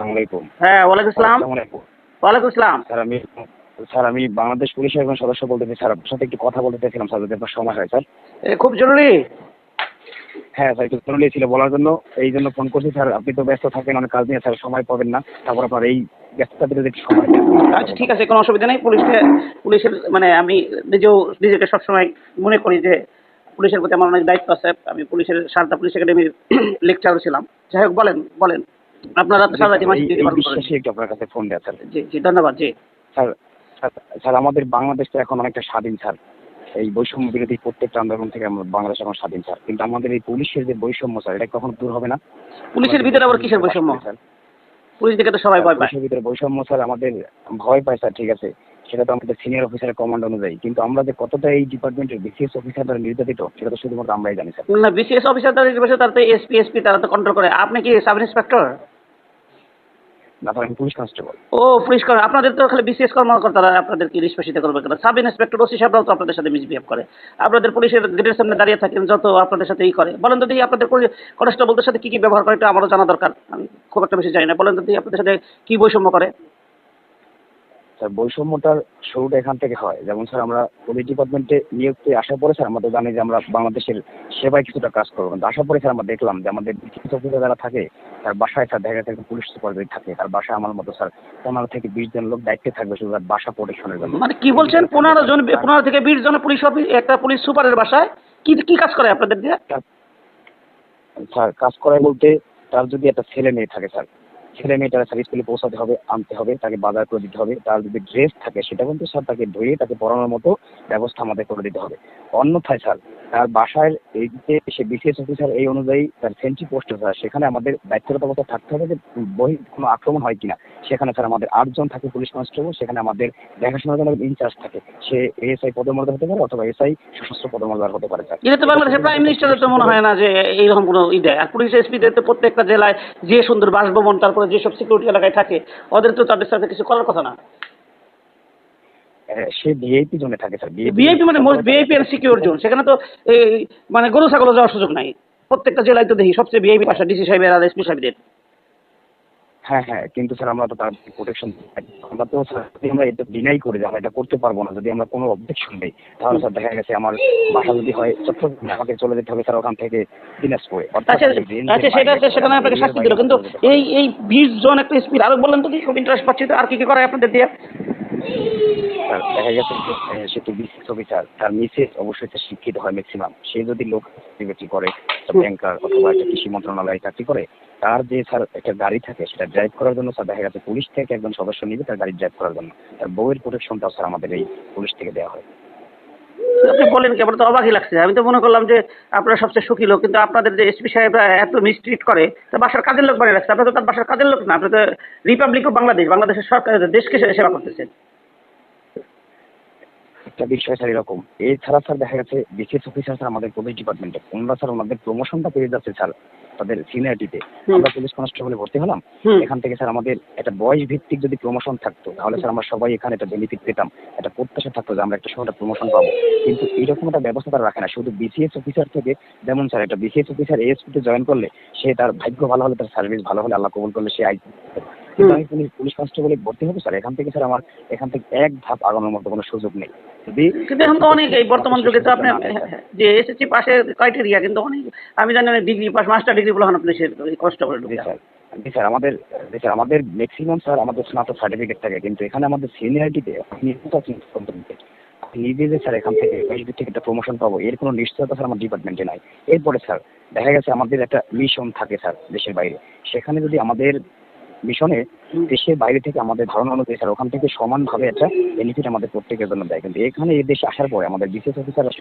আসসালামু আলাইকুম হ্যাঁ ওয়ালাইকুম আসসালাম। আসসালামু আলাইকুম ওয়ালাইকুম আসসালাম। স্যার আমি স্যার আমি বাংলাদেশ পুলিশের একজন সদস্য বলতেছি। স্যার আপনার সাথে একটু কথা বলতে চাইছিলাম স্যার যদি আপনার সময় হয় স্যার। এ, খুব জরুরি। হ্যাঁ স্যার একটু জরুরি ছিল বলার জন্য। এই জন্য ফোন করছি স্যার আপনি তো ব্যস্ত থাকেন অনেক কাজ নিয়ে স্যার সময় পাবেন না। তারপর আপনার এই একটু সময় দেন। আচ্ছা ঠিক আছে কোনো অসুবিধা নেই। পুলিশকে পুলিশের মানে আমি নিজেও নিজেকে সবসময় মনে করি যে পুলিশের প্রতি আমার অনেক দায়িত্ব আছে। আমি পুলিশের সারদা পুলিশ একাডেমির লেকচার ছিলাম। যাই হোক বলেন বলেন। আপনারা তো সারা মাসে এই- ডিউটি এই পালন একটু আপনার কাছে ফোন দেওয়া স্যার জি জি ধন্যবাদ জি। স্যার স্যার- আমাদের বাংলাদেশ তো এখন অনেকটা স্বাধীন স্যার। এই বৈষম্য বিরোধী প্রত্যেকটা আন্দোলন থেকে আমরা বাংলাদেশ এখন স্বাধীন স্যার। কিন্তু আমাদের এই পুলিশের যে বৈষম্য স্যার এটা কখন দূর হবে না। পুলিশের ভিতরে আবার কিসের বৈষম্য? স্যার পুলিশ তো সবাই ভয় পায়। পুলিশের ভিতরে বৈষম্য স্যার আমাদের ভয় পায় স্যার ঠিক আছে। সেটা তো আমাদের সিনিয়র অফিসারের কমান্ড অনুযায়ী। কিন্তু আমরা যে কতটা এই ডিপার্টমেন্টের বিসিএস অফিসার দ্বারা নির্যাতিত সেটা তো শুধুমাত্র আমরাই জানি স্যার। না বিসিএস অফিসার তারা নির্বাচন তারা তো এসপি এসপি তারা তো কন্ট্রোল করে। আপনি কি সাব ইন্সপেক্টর পুলিশের সামনে দাঁড়িয়ে থাকেন, যত আপনাদের সাথে ই করে। বলেন সাথে কি কি ব্যবহার এটা আমারও জানা দরকার। খুব একটা বেশি জানি না। বলেন তো আপনাদের সাথে কি বৈষম্য করে? স্যার বৈষম্যটার শুরুটা এখান থেকে হয়। যেমন স্যার আমরা পুলিশ ডিপার্টমেন্টে নিয়োগতে আসার পরে স্যার আমরা তো জানি যে আমরা বাংলাদেশের সেবায় কিছুটা কাজ করব। কিন্তু আসার পরে স্যার আমরা দেখলাম যে আমাদের অফিসার যারা থাকে তার বাসায় স্যার দেখা যাচ্ছে পুলিশ সুপারভাইজার থাকে। তার বাসায় আমার মতো স্যার পনেরো থেকে বিশ জন লোক দায়িত্বে থাকবে শুধু তার বাসা প্রোটেকশনের জন্য। মানে কি বলছেন? পনেরো জন পনেরো থেকে বিশ জন পুলিশ অফিস একটা পুলিশ সুপারের বাসায়? কি কি কাজ করে আপনাদের দিয়ে? স্যার কাজ করায় বলতে তার যদি একটা ছেলে মেয়ে থাকে স্যার ছেলে মেয়েটার স্যার স্কুলে পৌঁছাতে হবে, আনতে হবে, তাকে বাজার করে দিতে হবে, তার যদি ড্রেস থাকে সেটা কিন্তু স্যার তাকে ধুয়ে তাকে পড়ানোর মতো ব্যবস্থা আমাদের করে দিতে হবে। অন্যথায় স্যার তার বাসায় এই যে সে বিসিএস অফিসার এই অনুযায়ী তার সেন্ট্রি পোস্টে স্যার সেখানে আমাদের দায়িত্বরত অবস্থা থাকতে হবে যে বহি কোনো আক্রমণ হয় কিনা। সেখানে স্যার আমাদের আটজন থাকে পুলিশ কনস্টেবল সেখানে আমাদের দেখাশোনার জন্য ইনচার্জ থাকে। সে এএসআই পদমর্যাদা হতে পারে অথবা এসআই সশস্ত্র পদমর্যাদা হতে পারে স্যার এটা তো বাংলাদেশের প্রাইম মিনিস্টারের তো মনে হয় না যে এইরকম কোনো ই দেয়। আর পুলিশ এসপিদের তো প্রত্যেকটা জেলায় যে সুন্দর বাসভবন, তারপরে যেসব সিকিউরিটি এলাকায় থাকে ওদের তো তাদের সাথে কিছু করার কথা না। আহ, সে ভিআইপি জোনে থাকে স্যার ভিআইপি মানে ভিআইপি আর সিকিউর জোন সেখানে তো মানে গরু ছাগল যাওয়ার সুযোগ নাই। প্রত্যেকটা জেলায় তো দেখি সবচেয়ে বিআইপি পাশা ডিসি সাহেবের আর এসপি সাহেবদের। হ্যাঁ হ্যাঁ কিন্তু স্যার আমরা তো তার প্রোটেকশন আমরা তো স্যার যদি আমরা এটা ডিনাই করে যাব আমরা এটা করতে পারব না যদি আমরা কোনো অবজেকশন নেই তাহলে স্যার দেখা গেছে আমার বাসা যদি হয় চট্টগ্রামে আমাকে চলে যেতে হবে স্যার ওখান থেকে দিনাজপুরে আচ্ছা আচ্ছা সেটা সেখানে আপনাকে শাস্তি দিল কিন্তু। এই এই বিশ জন একটা স্পিড আরও বললেন তো কি খুব ইন্টারেস্ট পাচ্ছি তো আর কি কি করে আপনাদের দিয়ে স্যার দেখা গেছে সে তো বিসিএস অফিসার। তার মিসেস অবশ্যই স্যার শিক্ষিত হয় ম্যাক্সিমাম সে যদি লোক চাকরি করে ব্যাংকার অথবা একটা কৃষি মন্ত্রণালয়ে চাকরি করে তার যে স্যার একটা গাড়ি থাকে সেটা ড্রাইভ করার জন্য স্যার দেখা গেছে পুলিশ থেকে একজন সদস্য নিবে তার গাড়ি ড্রাইভ করার জন্য। তার বউয়ের প্রোটেকশনটাও স্যার আমাদের এই পুলিশ থেকে দেওয়া হয়। আপনি বলেন কি আমার তো অবাকই লাগছে। আমি তো মনে করলাম যে আপনারা সবচেয়ে সুখী লোক কিন্তু আপনাদের যে এসপি সাহেবরা এত মিসট্রিট করে তা বাসার কাজের লোক বানিয়ে রাখছে। আপনারা তো তার বাসার কাজের লোক না আপনি তো রিপাবলিক অফ বাংলাদেশ বাংলাদেশের সরকার দেশকে সেবা করতেছেন। একটা বিষয় স্যার এরকম এছাড়া স্যার দেখা গেছে বিশেষ অফিসার স্যার আমাদের পুলিশ ডিপার্টমেন্টে ওনারা স্যার ওনাদের প্রমোশনটা পেয়ে যাচ্ছে, স্যার। তাদের সিনিয়রিটিতে আমরা পুলিশ কনস্টেবলে ভর্তি হলাম। এখান থেকে স্যার আমাদের একটা বয়স ভিত্তিক যদি প্রমোশন থাকতো তাহলে স্যার আমরা সবাই এখানে একটা বেনিফিট পেতাম। একটা প্রত্যাশা থাকতো যে আমরা একটা সময় প্রমোশন পাবো। কিন্তু এইরকম একটা ব্যবস্থা তারা রাখে না। শুধু বিসিএস অফিসার থেকে যেমন স্যার একটা বিসিএস অফিসার এএসপিতে জয়েন করলে সে তার ভাগ্য ভালো হলে তার সার্ভিস ভালো হলে আল্লাহ কবুল করলে সে আই কিন্তু আমি পুলিশ পুলিশ কনস্টেবলে ভর্তি হব স্যার এখান থেকে স্যার আমার এখান থেকে এক ধাপ আগানোর মতো কোনো সুযোগ নেই। যদি কিন্তু এখন তো অনেক এই বর্তমান যুগে তো আপনি যে এসএসসি পাশের ক্রাইটেরিয়া কিন্তু অনেক আমি জানি অনেক ডিগ্রি পাস মাস্টার ডিগ্রি বলা হয় না পুলিশের কনস্টেবল জি স্যার। জি স্যার আমাদের জি স্যার আমাদের ম্যাক্সিমাম স্যার আমাদের স্নাতক সার্টিফিকেট থাকে কিন্তু এখানে আমাদের সিনিয়রিটিতে আপনি আপনি নিজে যে স্যার এখান থেকে থেকে একটা প্রমোশন পাবো এর কোনো নিশ্চয়তা স্যার আমার ডিপার্টমেন্টে নাই। এরপরে স্যার দেখা গেছে আমাদের একটা মিশন থাকে স্যার দেশের বাইরে। সেখানে যদি আমাদের মিশনে দেশের বাইরে থেকে আমাদের ধারণা অনুযায়ী স্যার ওখান থেকে সমানভাবে একটা বেনিফিট আমাদের প্রত্যেকের জন্য দেয়। কিন্তু এখানে এই দেশে আসার পরে আমাদের বিশেষ অফিসাররা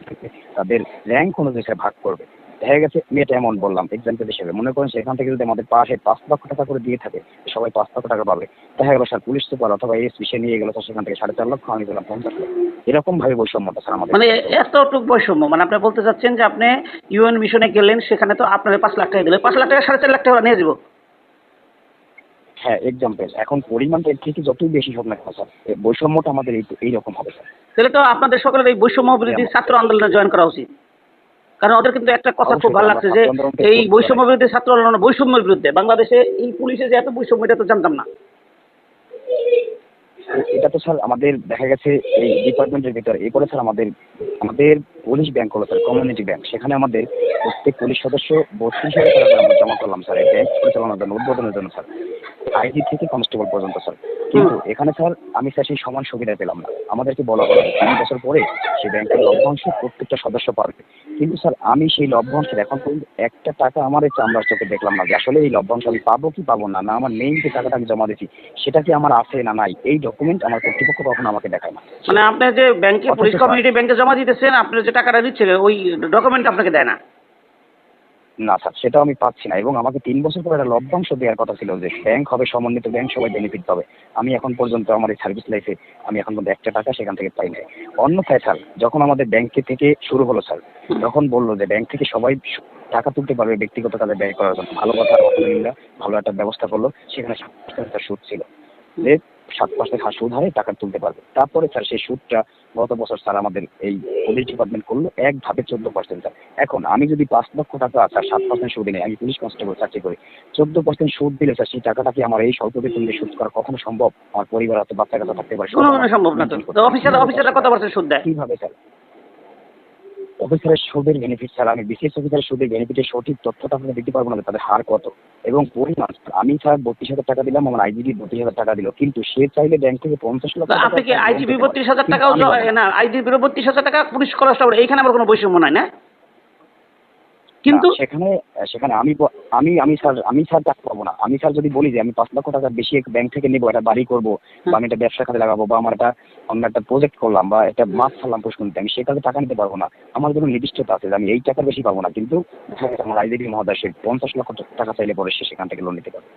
তাদের র্যাঙ্ক অনুযায়ী স্যার ভাগ করবে। দেখা গেছে মেয়েটা এমন বললাম এক্সাম্পল হিসেবে। মনে করেন সেখান থেকে যদি আমাদের পাশে পাঁচ লক্ষ টাকা করে দিয়ে থাকে সবাই পাঁচ লক্ষ টাকা পাবে। দেখা গেল স্যার পুলিশ সুপার অথবা এসপি সে নিয়ে গেল সেখান থেকে সাড়ে চার লক্ষ আমি গেলাম পঞ্চাশ লক্ষ। এরকম ভাবে বৈষম্যটা স্যার আমাদের মানে এতটুক বৈষম্য মানে আপনি বলতে চাচ্ছেন যে আপনি ইউএন মিশনে গেলেন সেখানে তো আপনার পাঁচ লাখ টাকা দিলে। পাঁচ লাখ টাকা সাড়ে চার লাখ টাকা নিয়ে যাব। হ্যাঁ এক্সাম্পল এখন পরিমাণটা এর থেকে যতই বেশি হোক না স্যার বৈষম্যটা আমাদের এই এইরকম হবে স্যার। তাহলে তো আপনাদের সকলের এই বৈষম্য বিরোধী ছাত্র আন্দোলনে জয়েন করা উচিত। কারণ ওদের কিন্তু একটা কথা খুব ভালো লাগছে যে এই বৈষম্য বিরোধী ছাত্র আন্দোলন বৈষম্যের বিরুদ্ধে। বাংলাদেশে এই পুলিশে যে এত বৈষম্য এটা তো জানতাম না। এটা তো স্যার আমাদের দেখা গেছে এই ডিপার্টমেন্টের ভিতরে। এরপরে স্যার আমাদের আমাদের পুলিশ ব্যাংক হলো স্যার কমিউনিটি ব্যাংক। সেখানে আমাদের প্রত্যেক পুলিশ সদস্য বত্রিশ হাজার টাকা করে আমরা জমা করলাম স্যার এই ব্যাংক পরিচালনার জন্য উদ্বোধনের জন্য স্যার। আইজি থেকে কনস্টেবল পর্যন্ত স্যার। কিন্তু এখানে স্যার আমি স্যার সেই সমান সুবিধা পেলাম না। আমাদেরকে বলা হলো তিন বছর পরে সেই ব্যাংকের লভ্যাংশ প্রত্যেকটা সদস্য পাবে কিন্তু স্যার আমি সেই লভ্যাংশের এখন পর্যন্ত একটা টাকা আমার এই চামড়ার চোখে দেখলাম না যে আসলে এই লভ্যাংশ আমি পাবো কি পাবো না না আমার মেইন যে টাকাটা আমি জমা দিয়েছি সেটা কি আমার আছে না নাই? এই ডকুমেন্ট আমার কর্তৃপক্ষ কখনো আমাকে দেখায় না। মানে আপনি যে ব্যাংকে ব্যাংকে জমা দিতেছেন আপনি যে টাকাটা দিচ্ছে ওই ডকুমেন্ট আপনাকে দেয় না। না স্যার সেটাও আমি পাচ্ছি না। এবং আমাকে তিন বছর পরে একটা লভ্যাংশ দেওয়ার কথা ছিল যে ব্যাংক হবে সমন্বিত ব্যাংক সবাই বেনিফিট পাবে। আমি এখন পর্যন্ত আমার এই সার্ভিস লাইফে আমি এখন পর্যন্ত একটা টাকা সেখান থেকে পাই নাই। অন্যথায় স্যার যখন আমাদের ব্যাংকে থেকে শুরু হলো স্যার তখন বলল যে ব্যাংক থেকে সবাই টাকা তুলতে পারবে ব্যক্তিগত কাজে ব্যয় করার জন্য। ভালো কথা ভালো একটা ব্যবস্থা করল। সেখানে সুদ ছিল। যে সাত পার্সেন্ট সুদ হারে টাকা তুলতে পারবে। তারপরে স্যার সেই সুদটা গত বছর স্যার আমাদের এই পুলিশ ডিপার্টমেন্ট করল এক ধাপে চোদ্দ পার্সেন্ট স্যার। এখন আমি যদি পাঁচ লক্ষ টাকা স্যার সাত পার্সেন্ট সুদ নেই আমি পুলিশ কনস্টেবল চাকরি করি চোদ্দ পার্সেন্ট সুদ দিলে স্যার সেই টাকাটা কি আমার এই স্বল্প বেতন সুদ করা কখনো সম্ভব? আমার পরিবার হাতে বাচ্চা কাছে থাকতে পারে? কোনো সম্ভব না তো। অফিসার অফিসাররা কত পার্সেন্ট সুদ দেয়? কীভাবে স্যার? অফিসারের সুদের বেনিফিট স্যার আমি বিশেষ অফিসারের সুদের বেনিফিটের সঠিক তথ্যটা আপনাকে দিতে পারব না তাদের হার কত এবং পরিমাণ আমি স্যার বত্রিশ হাজার টাকা দিলাম আমার আইজিবি বত্রিশ হাজার টাকা দিল কিন্তু সে চাইলে ব্যাংক থেকে পঞ্চাশ লক্ষ টাকা আপনি কি আইজিবি বত্রিশ হাজার টাকা টাকাও না। আইজিবি বত্রিশ হাজার টাকা পুলিশ কনস্টেবল এইখানে আমার কোনো বৈষম্য নাই না কিন্তু সেখানে সেখানে আমি আমি আমি স্যার আমি স্যার টাকা পাবো না। আমি স্যার যদি বলি যে আমি পাঁচ লক্ষ টাকা বেশি ব্যাংক থেকে নেব একটা বাড়ি করব বা আমি একটা ব্যবসা কাজে লাগাবো বা আমার একটা অন্য একটা প্রজেক্ট করলাম বা একটা মাছ ছাড়লাম পুষ্করিতে আমি সে কাজে টাকা নিতে পারব না। আমার জন্য নির্দিষ্টতা আছে যে আমি এই টাকার বেশি পাবো না কিন্তু গেছে আমার মহোদয় সে পঞ্চাশ লক্ষ টাকা চাইলে পরে সে সেখান থেকে লোন নিতে পারবে।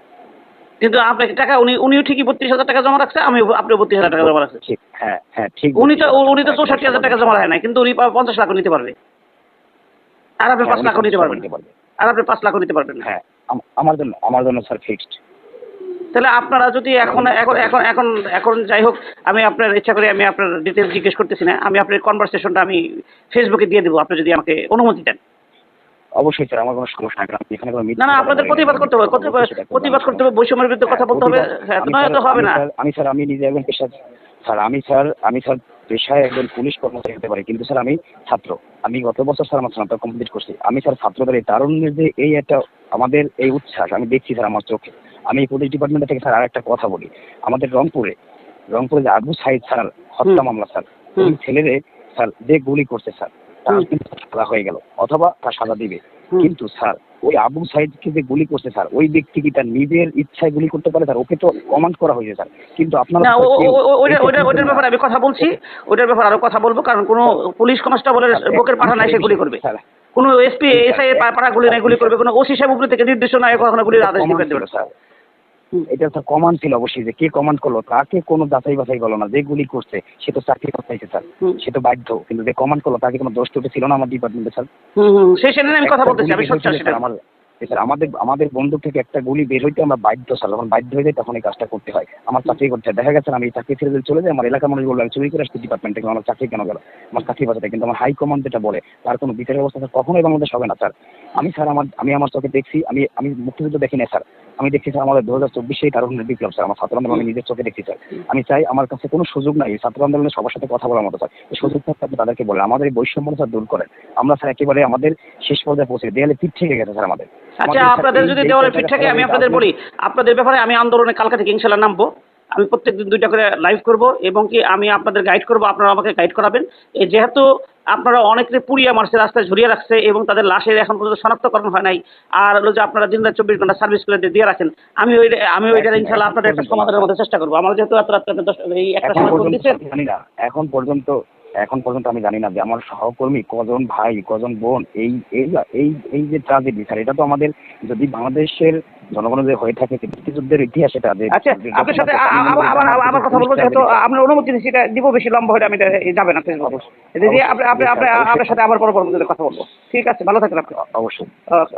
কিন্তু আপনাকে টাকা উনি উনিও ঠিকই বত্রিশ হাজার টাকা জমা রাখছে আমি আপনি বত্রিশ হাজার টাকা জমা রাখছে ঠিক হ্যাঁ হ্যাঁ ঠিক উনি তো উনি তো চৌষট্টি হাজার টাকা জমা রাখে না কিন্তু উনি পঞ্চাশ লাখও নিতে পারবে। আর আপনি হ্যাঁ, পাঁচ লাখও নিতে পারবেন। আর আপনি পাঁচ লাখও নিতে পারবেন হ্যাঁ আমার জন্য আমার জন্য স্যার ফিক্সড তাহলে আপনারা যদি এখন এখন এখন এখন এখন যাই হোক আমি আপনার ইচ্ছা করে আমি আপনার ডিটেলস জিজ্ঞেস করতেছি না। আমি আপনার কনভারসেশনটা আমি ফেসবুকে দিয়ে দেবো। আপনি যদি আমাকে অনুমতি দেন। অবশ্যই স্যার আমার কোনো সমস্যা নাই এখানে কোনো না না আপনাদের প্রতিবাদ করতে হবে প্রতিবাদ প্রতিবাদ করতে হবে বৈষম্যের বিরুদ্ধে কথা বলতে হবে। হ্যাঁ নয় তো হবে না। আমি স্যার আমি নিজে একজন পেশা স্যার আমি স্যার আমি স্যার পেশায় একজন পুলিশ কর্মচারী হতে পারি। কিন্তু স্যার আমি ছাত্র। আমি গত বছর স্যার আমার স্নাতক কমপ্লিট করছি। আমি স্যার ছাত্রদের এই তারুণ্যের যে এই একটা আমাদের এই উচ্ছ্বাস আমি দেখছি স্যার আমার চোখে। আমি এই পুলিশ ডিপার্টমেন্ট থেকে স্যার আর একটা কথা বলি। আমাদের রংপুরে রংপুরে যে আবু সাইদ স্যার হত্যা মামলা স্যার। ওই ছেলেরে স্যার যে গুলি করছে স্যার। তার কিন্তু সাজা হয়ে গেল। অথবা তার সাজা দিবে। কিন্তু স্যার ওই আবু সাইদকে যে গুলি করছে স্যার ওই ব্যক্তি কি তার নিজের ইচ্ছায় গুলি করতে পারে স্যার ওকে তো কমান্ড করা হয়েছে স্যার কিন্তু আপনারা না তো ও- ও- কেউ- ও- ও- ওইটা কেউ ওইটা কিন্তু ওইটার ব্যাপারে আমি কথা বলছি ওটার ব্যাপারে আরও কথা বলব কারণ কোনো পুলিশ কনস্টেবলের বুকের পাঠা নাই সে গুলি করবে স্যার, কোনো এসপি। এসআই এর পাড়া গুলি নাই গুলি করবে কোন ওসি সাহেব উপরে থেকে নির্দেশনা কখনো গুলির আদেশ দিবেন দিবে স্যার। এটা স্যার কমান্ড ছিল অবশ্যই যে কে কমান্ড করল তাকে কোনো যাচাই বাছাই করল না যে গুলি করছে সে তো চাকরি করতেছে স্যার। সে তো বাধ্য কিন্তু যে কমান্ড করল তাকে কোনো দোষ ত্রুটি ছিল না আমার ডিপার্টমেন্টে স্যার। হম হুম সেই সেদিন আমি কথা বলতে বলতেছি আমি সেটা আমার স্যার আমাদের আমাদের বন্দুক থেকে একটা গুলি বের হইতে আমরা বাধ্য স্যার, যখন বাধ্য হয়ে যায় তখন এই কাজটা করতে হয়। আমার চাকরি করতে হয়। দেখা গেছে আমি এই চাকরি ছেড়ে চলে যাই, আমার এলাকার মানুষ বলল আমি চুরি করে আসছি ডিপার্টমেন্ট থেকে আমার চাকরি কেন গেল? আমার চাকরি বাঁচাতে। কিন্তু আমার হাই কমান্ড যেটা বলে, তার কোনো বিচার ব্যবস্থা স্যার কখনোই বাংলাদেশ হবে না, স্যার। আমি স্যার আমার, আমি আমার চোখে দেখছি, আমি আমি মুক্তিযুদ্ধ দেখি না স্যার। আমি দেখছি স্যার আমাদের দু হাজার চব্বিশে তারুণ্যের বিপ্লব, স্যার। আমার ছাত্র আন্দোলন আমি নিজের চোখে দেখছি, স্যার। আমি চাই আমার কাছে কোনো সুযোগ নাই ছাত্র আন্দোলনের সবার সাথে কথা বলার মতো, স্যার। এই সুযোগ থাকতে আপনি তাদেরকে বলেন আমাদের এই বৈষম্য স্যার দূর করেন। আমরা স্যার একেবারে আমাদের শেষ পর্যায়ে পৌঁছে দেয়ালে পিঠ থেকে গেছে, স্যার, আমাদের। আচ্ছা আপনাদের যদি দেওয়ালে ফিট থাকে আমি আপনাদের বলি আপনাদের ব্যাপারে আমি আন্দোলনে কালকা থেকে ইনশাল্লাহ নামবো। আমি প্রত্যেকদিন দুইটা করে লাইভ করব এবং কি আমি আপনাদের গাইড করব আপনারা আমাকে গাইড করাবেন। যেহেতু আপনারা অনেকে পুড়িয়া মারছে রাস্তায় ঝরিয়ে রাখছে এবং তাদের লাশের এখন পর্যন্ত শনাক্তকরণ হয় নাই আর হলো যে আপনারা দিন রাত চব্বিশ ঘণ্টা সার্ভিস করে দিয়ে রাখেন আমি ওই আমি ওইটা ইনশাল্লাহ আপনাদের একটা সমাধানের মধ্যে চেষ্টা করব। আমার যেহেতু এত রাত্রে এই একটা সময় এখন পর্যন্ত এখন পর্যন্ত আমি জানি না যে আমার সহকর্মী কজন ভাই কজন বোন এই এই এই এই যে ট্রাজেডি স্যার এটা তো আমাদের যদি বাংলাদেশের জনগণের যে হয়ে থাকে মুক্তিযুদ্ধের ইতিহাস এটা যে আচ্ছা আপনার সাথে আবার আবার আবার কথা বলব যেহেতু আপনার অনুমতি এটা দিব বেশি লম্বা হলে আমি এটা যাবে না আপনি আপনি আপনি আপনার সাথে আবার পরবর্তীতে কথা বলব। ঠিক আছে ভালো থাকেন আপনি। অবশ্যই।